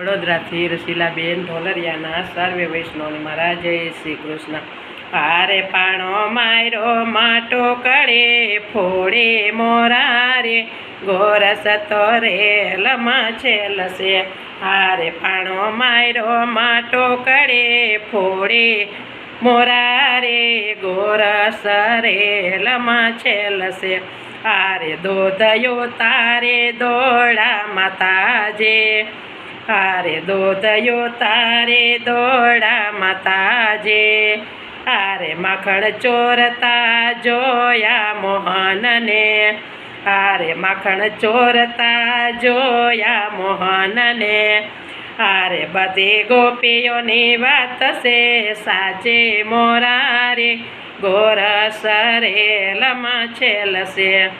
વડોદરાથી રસીલાબેન ઢોલરિયાના સર્વે વૈષ્ણવને મારા જય શ્રી કૃષ્ણ. હારે પાણો માયરો, માટો કળે, ફોડે મોરારે ગોરસ તો રેલમાં છેલશે. હારે પાણો માયરો, માટો કળે, ફોડે મોરારે ગોરસ રેલમાં છેલશે. હારે દોધયો તારે દોડા માતાજે. હારે દોધયો તારે દોડા માતાજે. હારે માખણ ચોરતા જોયા મોહનને. હારે માખણ ચોરતા જોયા મોહનને. હારે બધી ગોપીઓની વાત છે સાચે મોરારે. ગોરસ રેલમાં છેલશે.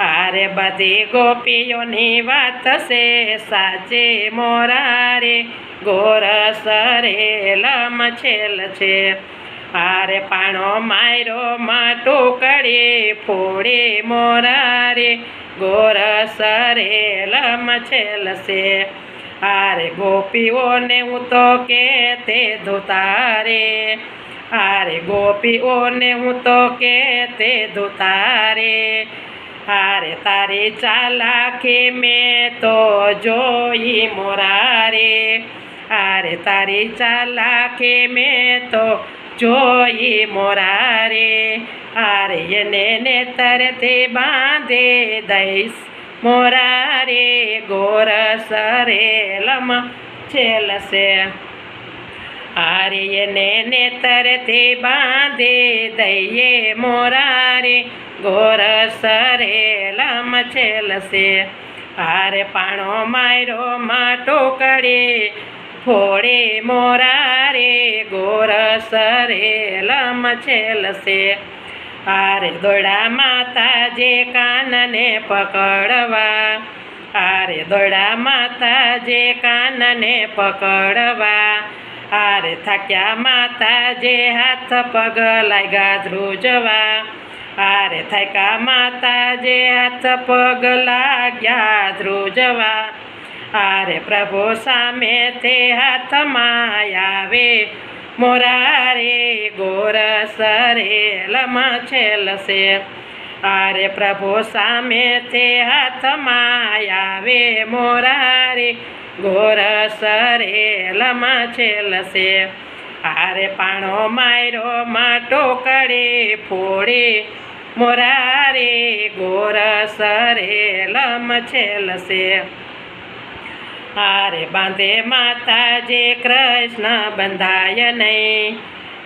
હારે બધી ગોપીઓની વાત છે, સાચે મોરારે ગોરસ રેલમાં છેલ છે. આરે પાણો માયરો માટો કડે, ફોડે મોરારે ગોરસ રેલમ છેલ છે. આરે ગોપીઓને હું તો કે તે ધોતારે આરે ગોપીઓને હું તો કે તે ધોતારે. હારે તારી ચાલાકે મેં તો જોઈ મોરારે. હારે તારી ચાલાકે મેં તો જોઈ મોરારે. હારે એને નેતરથી બાંધે દઈશ મોરારે. ગોરસ રેલમાં છેલશે. હારે એને નેતરથી બાંધે દઈએ મોરારે સરે લમ છેલશે. હારે પાણો માયરો માટો કડે, ફોડે મોરારે સરે લમ છેલશે. હારે દોડા માતાજે કાનને પકડવા, હારે દોડા માતાજે કાનને પકડવા હારે થાક્યા માતાજે હાથ પગ લાગ્યા ધ્રુજવા. હારે થાક્યા માતાજે હાથ પગ લાગ્યા ધ્રુજવા. હારે પ્રભુ સામે તે હાથમાં આવે. મોરારે ગોર સરેલમાં છેલશે. આરે પ્રભુ સામે તે હાથમાં આવે. મોરારે ગોરસ છે લસે હારે પાણો માયરો માટો કડે ફોડે. મોરારે ગોરસ છે લસે હારે બાંધે માતા જે કૃષ્ણ બંધાય નહીં.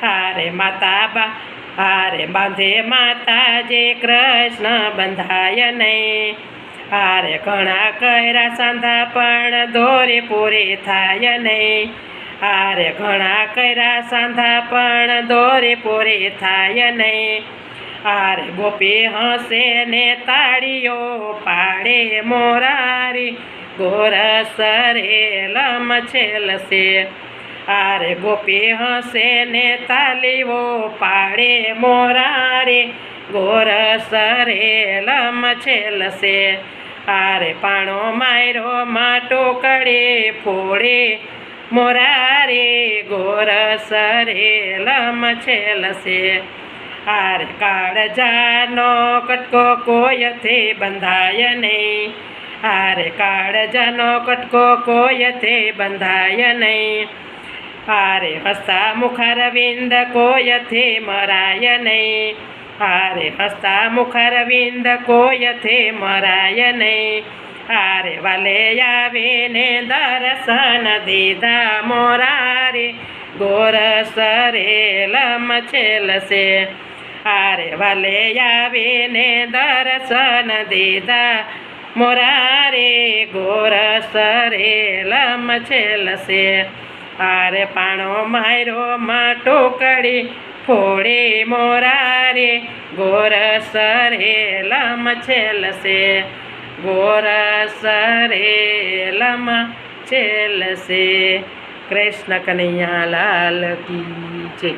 હારે માતા બા, હારે બાંધે માતા જે કૃષ્ણ બંધાય નહીં. હારે ઘણા કર્યા સાંધા, પણ દોરી પૂરી થાય નહીં. આરે ઘણા કર્યા સાંધા, પણ દોરી પૂરી થાય નહીં. આરે ગોપી હસે ને તાળીઓ પાડે મોરારી ગોરસ રેલમ છેલશે. આરે ગોપી હસે ને તાલીઓ પાડે મોરારે ગોરસ રેલમ છેલશે. આરે પાણો માયરો માટો કડે ફોડે. મોરારે ગોરસ રેલમ છેલશે. હારે કાળજાનો કટકો કોયથી બંધાય નહીં. હારે કાળજાનો કટકો કોયથી બંધાય નહીં. હારે હસતા મુખરવિંદ કોયથી મરાય નહીં. હારે હસતા મુખરવિંદ કોયથે મરાય નહીં. હારે વાલે આવીને દર્શન દીધા મોરારે. ગોરસ રેલમ છેલશે. હારે વાલે આવીને દર્શન દીધા મોરારે. ગોરસ રેલમ છેલશે. હારે પાણો માયરો માં કડી. ફોડે મોરારે ગોરસ રેલમ છેલસે ગોરસ રેલમ છેલસે કૃષ્ણ કનૈયા લાલ કી જય.